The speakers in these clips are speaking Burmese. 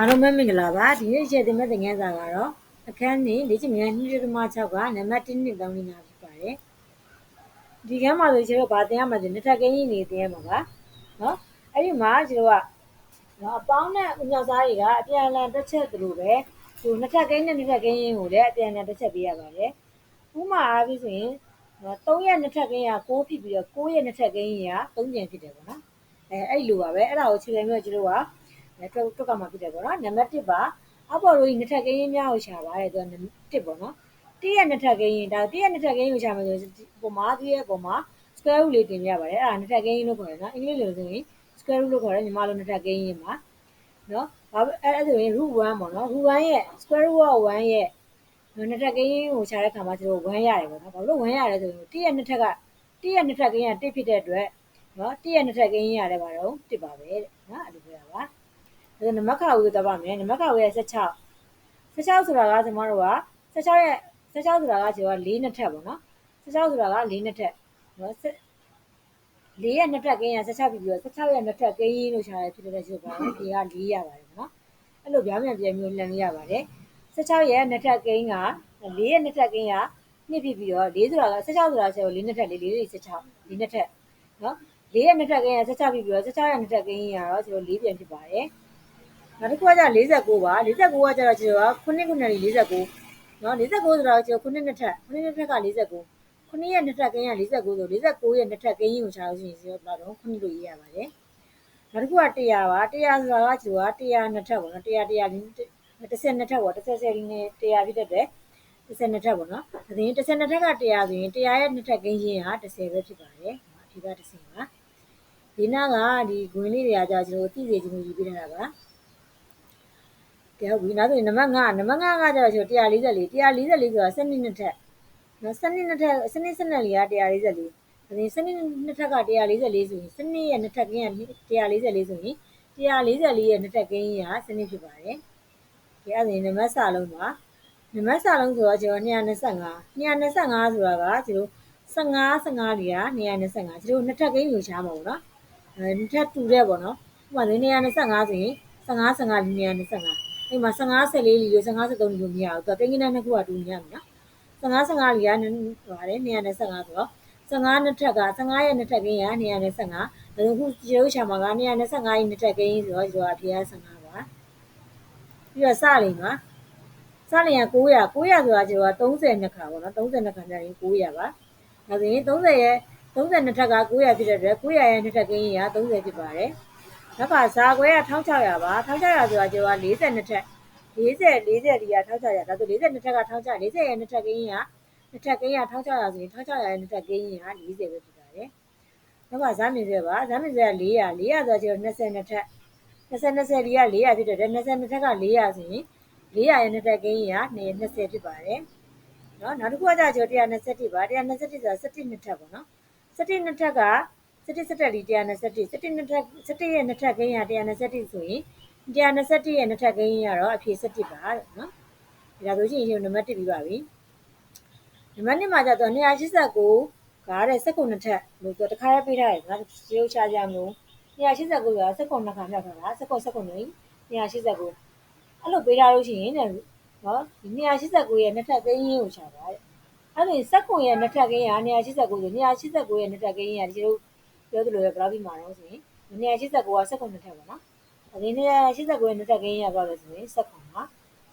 အားလုံးပဲမင်္ဂလာပါဒီနေ့ရှယ်တင်မဲ့တင်ငန်းစာကတော့အခန်းနေလေ့ကျင့်မြန်2.6ကနံပါတ်1နဲ့3နဲ့နာဖြစ်ပါတယ်ဒီကမ်းမှာဆိုကျွန်တော်ဗာတင်ရမှာဆိုနှစ်ထပ်ကင်းကြီးနေတင်ရမှာပါနော်အဲ့ဒီမှာကျွန်တော်ကနော်အပေါင်းနဲ့ဥညောက်သားတွေကအပြန်အလှန်တစ်ချက်သလိုပဲဟိုနှစ်ထပ်ကင်းနဲ့နှစ်ထပ်ကင်းရင်းကိုလည်းအပြန်အလှန်တစ်ချက်ပေးရပါတယ်ဥမာအားဖြင့်ဆိုရင်နော်3ရက်နှစ်ထပ်ကင်းရ6ဖြစ်ပြီးတော့6ရက်နှစ်ထပ်ကင်းရ3ပြန်ဖြစ်တယ်ပေါ့နော်အဲအဲ့လိုပါပဲအဲ့ဒါကိုခြေခံပြီးတော့ကျွန်တော်က တွတ်တွက်ကမှာဖြစ်တယ်ပေါ့နော်နံပါတ်1ပါအပေါ်လို့နှစ်ထပ်ကင်းရင်းများကိုရှာပါတယ်သူက1ပေါ့နော်တည့်ရနှစ်ထပ်ကင်းရင်းဒါတည့်ရနှစ်ထပ်ကင်းရင်းကိုရှာမယ်ဆိုပုံမှာတည့်ရပုံမှာ square root လေးတင်ပြပါတယ်အဲ့ဒါနှစ်ထပ်ကင်းရင်းလို့ခေါ်တယ်နော်အင်္ဂလိပ်လိုဆိုရင် square root လို့ခေါ်တယ်ညီမလိုနှစ်ထပ်ကင်းရင်းပါနော်ဘာအဲ့အဲ့ဆိုရင် root 1ပေါ့နော် root 1ရဲ့ square root of 1ရဲ့နှစ်ထပ်ကင်းရင်းကိုရှာတဲ့ခါမှာကျွန်တော်1ရတယ်ပေါ့နော်ဘာလို့1ရတယ်ဆိုရင်တည့်ရနှစ်ထက်ကတည့်ရနှစ်ထက်ကင်းရ1ဖြစ်တဲ့အတွက်နော်တည့်ရနှစ်ထက်ကင်းရရတယ်ပါတော့1ပါပဲတဲ့နော်အဲ့လိုပြောတာပါ ဒါနမခါဝေးတော့ပါမယ်နမခါဝေးရဲ့16 16ဆိုတာကကျွန်တော်တို့က16ရဲ့16ဆိုတာကကျွန်တော်က4နှစ်ထပ်ပေါ့နော်16ဆိုတာက4နှစ်ထပ်နော်4ရဲ့နှစ်ထပ်ကင်းရ16ပြီးပြီးတော့16ရဲ့နှစ်ထပ်ကင်းရင်းလို့ရှာရဖြစ်တဲ့ချုပ်ပါတော့ဒီက4ရပါတယ်နော်အဲ့လိုပြောင်းပြန်ပြန်မျိုးလှန်လို့ရပါတယ်16ရဲ့နှစ်ထပ်ကင်းက4ရဲ့နှစ်ထပ်ကင်းကနှစ်ပြီးပြီးတော့4ဆိုတာက16ဆိုတာဆို4နှစ်ထပ်4 4 16 4နှစ်ထပ်နော်4ရဲ့နှစ်ထပ်ကင်းက16ပြီးပြီးတော့16ရဲ့နှစ်ထပ်ကင်းရတော့ကျွန်တော်4ပြန်ဖြစ်ပါတယ် နောက်တစ်ခုကကျ49ပါ49ကကျတော့ကျွန်တော်က9ခုနဲ့49နော်49ဆိုတော့ကျွန်တော်9နှစ်ထက်9နှစ်ထက်က49 9ရဲ့နှစ်ထက်ကင်းရ49ဆို49ရဲ့နှစ်ထက်ကင်းရင်ကိုရှာလို့ရှိရင်ကျွန်တော်တော့9လို့ရေးရပါတယ်နောက်တစ်ခုက100ပါ100ဆိုတာကကျွန်တော်က100နှစ်ထက်ပေါ့နော်100 100 100နှစ်ထက်ပေါ့30 30နဲ့100ဖြစ်တဲ့30နှစ်ထက်ပေါ့နော်ဒါဆိုရင်30နှစ်ထက်က100ဆိုရင်100ရဲ့နှစ်ထက်ကင်းရင်ဟာ30ပဲဖြစ်ပါတယ်ဒီက30ပါဒီနာကဒီဂွင်းလေးတွေကကြာကျွန်တော်သိစေချင်လို့ယူပြနေတာပါ ကဲဟုတ်ပြီနောက်ဆိုရင်နံပါတ်5နံပါတ်5ကကျတော့ကျွန်တော်144 144ဆိုတာစနစ်နှစ်ထက်နော်စနစ်နှစ်ထက်စနစ်စနစ်လေးက144ဒါစနစ်နှစ်ထက်က144ဆိုရင်စနစ်ရဲ့နှစ်ထက်ကင်းက144ဆိုရင်144ရဲ့နှစ်ထက်ကင်းကစနစ်ဖြစ်ပါတယ်ကဲအဲ့ဒါနံပါတ်စလုံးပါနံပါတ်စလုံးဆိုတော့ကျွန်တော်225 225ဆိုတာကကျွန်တော်15 15လေးက225ကျွန်တော်နှစ်ထက်ကင်းယူရှားမှာပေါ့နော်အဲနှစ်ထက်တူတဲ့ပေါ့နော်ဥပမာ225ဆိုရင်15 15 225 အဲ့မှာ15 14လီလို့15 13လီလို့မရဘူးသူကကိန်းကိန်းနှစ်ခုကတူနေရမယ်နော်15 15လီကပါတယ်225ဆိုတော့15နှစ်ထက်က15ရဲ့နှစ်ထက်ကင်းရ225ဒါဆိုခုကျေတို့ရှာမှာက225ရဲ့နှစ်ထက်ကင်းဆိုတော့ဒီကအဖြေက15ပါပြီးတော့စလိမ်ပါစလိမ်က900 900ဆိုတာကျေတို့က30နှစ်ခါပေါ့နော်30နှစ်ခါကျရင်900ပါဒါဆိုရင်30ရဲ့30နှစ်ထက်က900ဖြစ်တဲ့အတွက်900ရဲ့နှစ်ထက်ကင်းရ30ဖြစ်ပါတယ် နောက်ကဇာခွဲက1600ပါ1600ဆိုတာကျော်က42ထက်40 40ဒီက1600ဒါဆို42ထက်က1600 40ရဲ့နှစ်ထက်ကင်းကနှစ်ထက်ကင်းက1600ဆိုရင်1600ရဲ့နှစ်ထက်ကင်းက40ပဲဖြစ်ပါတယ်နောက်ကဇာမင်ဆွဲပါဇာမင်ဆွဲက400 400ဆိုကျော်22ထက်20 20ဒီက400ဖြစ်တယ်22ထက်က400ဆိုရင်400ရဲ့နှစ်ထက်ကင်းက20ဖြစ်ပါတယ်နော်နောက်တစ်ခုကကြာကျော်121ပါ121ဆိုတာ17နှစ်ထက်ပေါ့နော်17နှစ်ထက်က 17 17လီ121 17နှစ်ထက်17ရဲ့နှစ်ထပ်ကိန်းရ121ဆိုရင်121ရဲ့နှစ်ထပ်ကိန်းရတော့အဖြေ17ပါတဲ့နော်ဒါဆိုရှင်ရှင်နံပါတ်1ပြီးပါပြီနံပါတ်2မှာကျတော့289ကားတဲ့စက္ကုနှစ်ထပ်လို့ဆိုတခါရပေးထားတယ်နော်ရုပ်ချကြမျိုး289ဆိုတာစက္ကုနှစ်ခါမြောက်ထားတာစက္ကုစက္ကုနေ289အဲ့လိုပေးထားလို့ရှိရင်တဲ့နော်ဒီ289ရဲ့နှစ်ထပ်ကိန်းရင်းကိုချတာတဲ့အဲ့ဒါစက္ကုရဲ့နှစ်ထပ်ကိန်းရ289ဆို289ရဲ့နှစ်ထပ်ကိန်းရဒီလို ပြောသလိုပဲဘယ်လောက်ပြီးမှာတော့ဆိုရင်289ကစက္ကုနှစ်ထပ်ပေါ့နော်ဒီ289ရဲ့နှစ်ထပ်ကိန်းရပါလို့ဆိုရင်စက္ကုပါ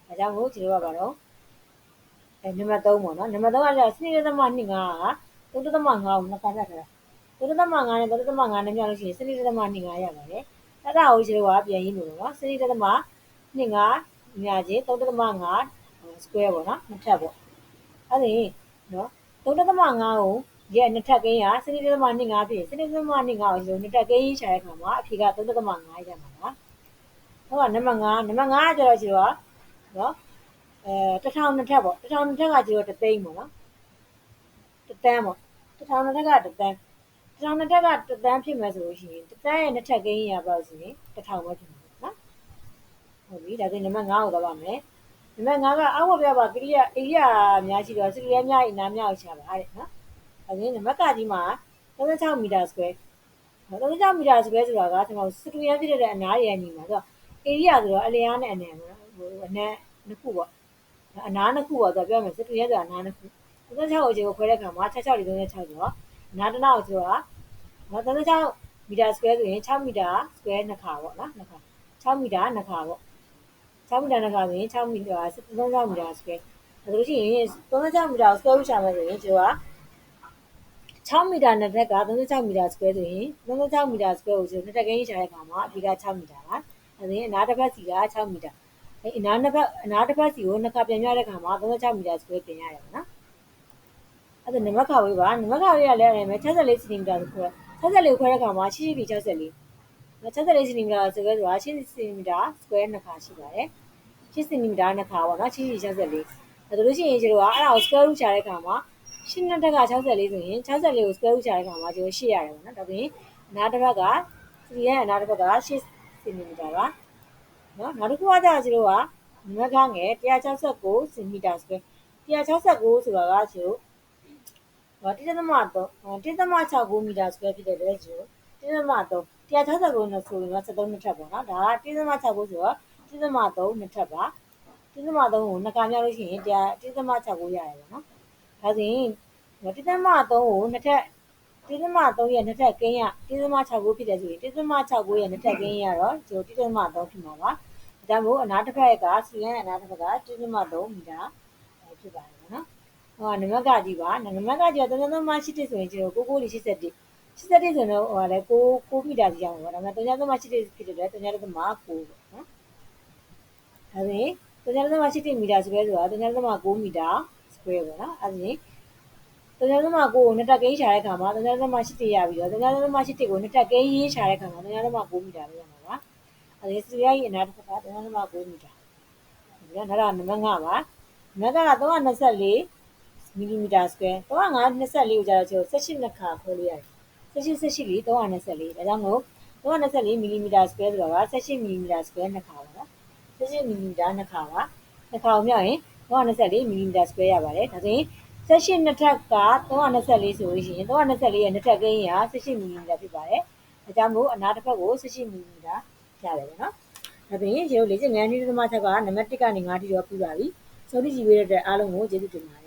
ဒါကြောင့်မို့ဒီလိုကပါတော့အဲနံပါတ်3ပေါ့နော်နံပါတ်3ကကျစနစ်သမ25က3.5ကိုနှစ်ခါဆက်ထားတာ3.5နဲ့3.5နဲ့မြောက်လို့ရှိရင်စနစ်သမ25ရပါတယ်အဲ့ဒါကိုဒီလိုကပြန်ရင်းလို့နော်စနစ်သမ25ညာချင်း3.5 square ပေါ့နော်နှစ်ထပ်ပေါ့အဲ့ဒီနော်3.5ကို ရဲ့နှစ်ထပ်ကိန်းကစနစ်သမ25ဖြစ်စနစ်သမ25ကိုဒီလိုနှစ်ထပ်ကိန်းရှာတဲ့အခါမှာအဖြေက3.5ရမှာပါဟုတ်ကနံပါတ်5နံပါတ်5ကကျတော့ဒီတော့နော်အဲ1000နှစ်ထပ်ပေါ့1000နှစ်ထက်ကဒီတော့တသိန်းပေါ့နော်တသန်းပေါ့1000နှစ်ထက်ကတသန်း1000နှစ်ထက်ကတသန်းဖြစ်မယ်ဆိုလို့ရှိရင်တသန်းရဲ့နှစ်ထပ်ကိန်းရပါလို့ဆိုရင်1000ပဲဖြစ်မှာနော်ဟုတ်ပြီဒါဆိုနံပါတ်5ကိုသွားပါမယ်နံပါတ်5ကအောက်ဝပြပါကိရိယာအိရိယာများရှိတော့စရိယာများအနာများကိုရှာပါတဲ့နော် အဲဒီနံပါတ်ကကြီးမှာ36မီတာ square 36မီတာ square ဆိုတာကကျွန်တော်စတူရန်ဖြစ်တဲ့အနားရည်ညီမှာဆိုတော့ area ဆိုတော့အလျားနဲ့အနံပေါ့နော်ဟိုအနံနှစ်ခုပေါ့အနားနှစ်ခုပေါ့ဆိုတော့ပြောမယ်စတူရဲဆိုတာအနားနှစ်ခု36ကိုခြေကိုခွဲတဲ့အခါမှာ66 36ဆိုတော့အနားတစ်နောက်ဆိုတာနော်36မီတာစကွဲဆိုရင်6မီတာစကွဲနှစ်ခါပေါ့နော်နှစ်ခါ6မီတာနှစ်ခါပေါ့6မီတာနှစ်ခါဆိုရင်6မီတာ36မီတာစကွဲဒါဆိုလို့ရှိရင်36မီတာစကွဲဥရှာမယ်ဆိုရင်ကျွန်တော်က 6မီတာနဲ့ထက်က36မီတာစကွဲဆိုရင်36မီတာစကွဲကိုကျွန်တော်နှစ်ထက်ကင်းရှာတဲ့အခါမှာအပြီးက6မီတာပါအဲဒါရင်အနားတစ်ဖက်စီက6မီတာအဲအနားနှစ်ဖက်အနားတစ်ဖက်စီကိုနှစ်ခါပြန်ပြတဲ့အခါမှာ36မီတာစကွဲပြင်ရတယ်ပေါ့နော်အဲ့ဒါနမခါဝေးပါနမခါဝေးကလည်းအဲ့မဲ့64စင်တီမီတာဆိုတော့64ခွဲတဲ့အခါမှာရှိရှိပြီး64 64စင်တီမီတာဆိုတော့80စင်တီမီတာစကွဲနှစ်ခါရှိပါတယ်8စင်တီမီတာနှစ်ခါပေါ့နော်80 64ဒါဆိုလို့ရှိရင်ကျတော့အဲ့ဒါကို square root ချတဲ့အခါမှာ ရှင်းတဲ့တက်က64ဆိုရင်64ကို square root ချတဲ့အခါမှာကျတော့8ရတယ်ပေါ့နော်ဒါဆိုရင်အနားတစ်ဘက်က3ရဲ့အနားတစ်ဘက်က8စင်တီမီတာပါနော်နောက်တစ်ခုကကျတော့ကျတော့ကနမကငယ်169စင်တီမီတာ square 169ဆိုတာကကျတော့ဟောတိသမတော့တိသမ69မီတာ square ဖြစ်တဲ့အတွက်ကျတော့တိသမတော့169နဲ့ဆိုရင်တော့73နှစ်ထပ်ပေါ့နော်ဒါကတိသမ69ဆိုတော့တိသမ3နှစ်ထပ်ပါတိသမ3ကိုနှစ်ခါမြောက်လို့ရှိရင်1တိသမ69ရတယ်ပေါ့နော် ဒါဆိုရင်တိသမ3ကိုနှစ်ထပ်တိသမ3ရဲ့နှစ်ထပ်ကင်းရတိသမ69ဖြစ်တယ်ဆိုရင်တိသမ69ရဲ့နှစ်ထပ်ကင်းရတော့ကျိုတိသမ3ဖြစ်မှာပါဒါကြောင့်မို့အနားတစ်ဖက်ကစီရန်အနားတစ်ဖက်ကတိသမ3မီတာဖြစ်ပါတယ်ပေါ့နော်ဟိုကနမကကြီးပါနမကကြီးက33မရှိတဲ့ဆိုရင်ကျိုကိုကိုလေး81 81ဆိုတော့ဟိုလည်း6 6မီတာစီအောင်ပေါ့ဒါပေမဲ့33မရှိတဲ့ဖြစ်တယ်33.9ပေါ့နော်ဒါဆိုရင်33.8မီတာစကွဲဆိုတာ33.9မီတာ စကွဲပေါ့နော်အဲဒါရင်33.9ကိုနှစ်တက်ကိန်းရှာတဲ့ခါမှာ33.8ရပြီးတော့33.8ကိုနှစ်တက်ကိန်းရင်းရှာတဲ့ခါမှာ33.9မီတာပဲရမှာပါအဲဒီစရရဲ့အနာတစ်ခါ33.9မီတာဒါကနောက်နံပါတ်5ပါနံပါတ်က324မီလီမီတာစကွဲ324ကိုကျတော့ကျွန်တော်18နှစ်ခါခွဲလို့ရတယ်18 18လေး324ဒါကြောင့်မို့324မီလီမီတာစကွဲဆိုတော့18မီလီမီတာစကွဲနှစ်ခါပါနော်18မီလီမီတာနှစ်ခါပါနှစ်ခါကိုမြောက်ရင် 324မီလီမီတာစကွဲရပါတယ်ဒါဆိုရင်18နှစ်ထက်က324ဆိုလို့ရှိရင်324ရဲ့နှစ်ထက်ကင်းရ18မီလီမီတာဖြစ်ပါတယ်ဒါကြောင့်မို့အနားတစ်ဖက်ကို18မီလီမီတာရတယ်ပေါ့နော်ဒါပြင်ရေကိုလေးစငန်းဒီသမားချက်ကနံပါတ်1ကနေ9ထိတော့ပြီးပါပြီဆိုတော့ဒီကြည့်ပေးတဲ့အတွက်အားလုံးကိုကျေးဇူးတင်ပါတယ်